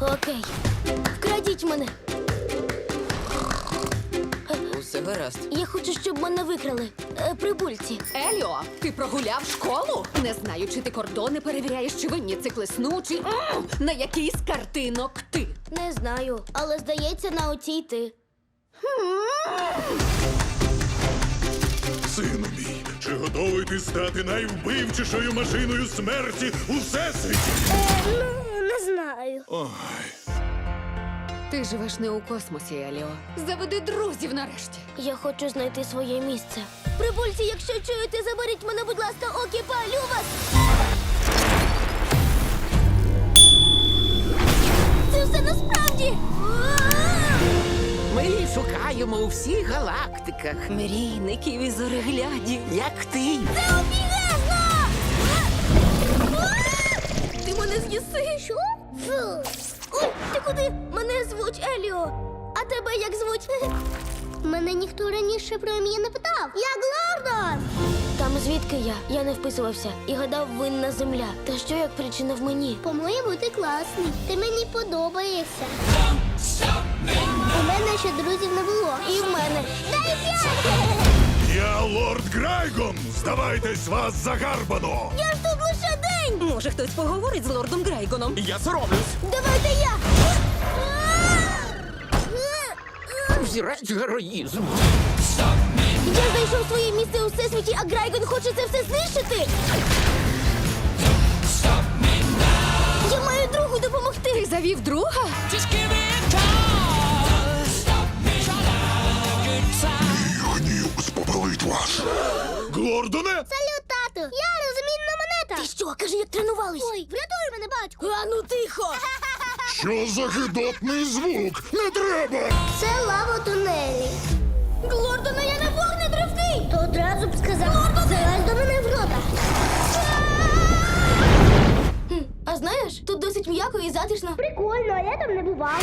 Окей. Вкрадіть мене. Усе гаразд. Я хочу, щоб мене викрали. Е, прибульці. Еліо, ти прогуляв школу? Не знаю, чи ти кордони перевіряєш, чи винні циклесну, чи М! на який з картинок ти. Не знаю, але здається, на оцій ти. Сину мій, чи готовий ти стати найвбивчішою машиною смерті у всесвіті? ну, не знаю. Ой, Ти живеш не у космосі, Еліо. Заведи друзів нарешті. Я хочу знайти своє місце. Прибульці, якщо чуєте, заберіть мене, будь ласка, окі палю вас! Це все насправді! Ми шукаємо у всіх галактиках, Мрійників і зореглядів. як ти. Це Що? Фу. Ой, ти куди? Мене звуть Еліо. А тебе як звуть? Мене ніхто раніше про ім'я не питав. Я Глордон! Там звідки я? Я не вписувався і гадав винна земля. Та що як причина в мені? По-моєму, ти класний. Ти мені подобаєшся. У мене ще друзів не було. І в мене. Дай п'ять! я лорд Грайгон! Здавайтесь вас загарбано! Я ж тут лише! Може, хтось поговорить з лордом Грейгоном? Я соромлюсь. Давайте я! Взірець героїзму. Я знайшов своє місце у всесвіті, а Грайгон хоче це все знищити. Я маю другу допомогти. Ти завів друга? Гнів спопелить вас! Глордоне! Салют, тату! Я монета! Ти що, кажи, як тренувались? Ой, врятуй мене, батьку! А ну тихо! Що за гидотний звук? Не треба! Це лава тунелі. Глордона, я не вогнетривкий! То одразу б сказав, залазь до мене в рота. А знаєш, тут досить м'яко і затишно. Прикольно, а я там не бував.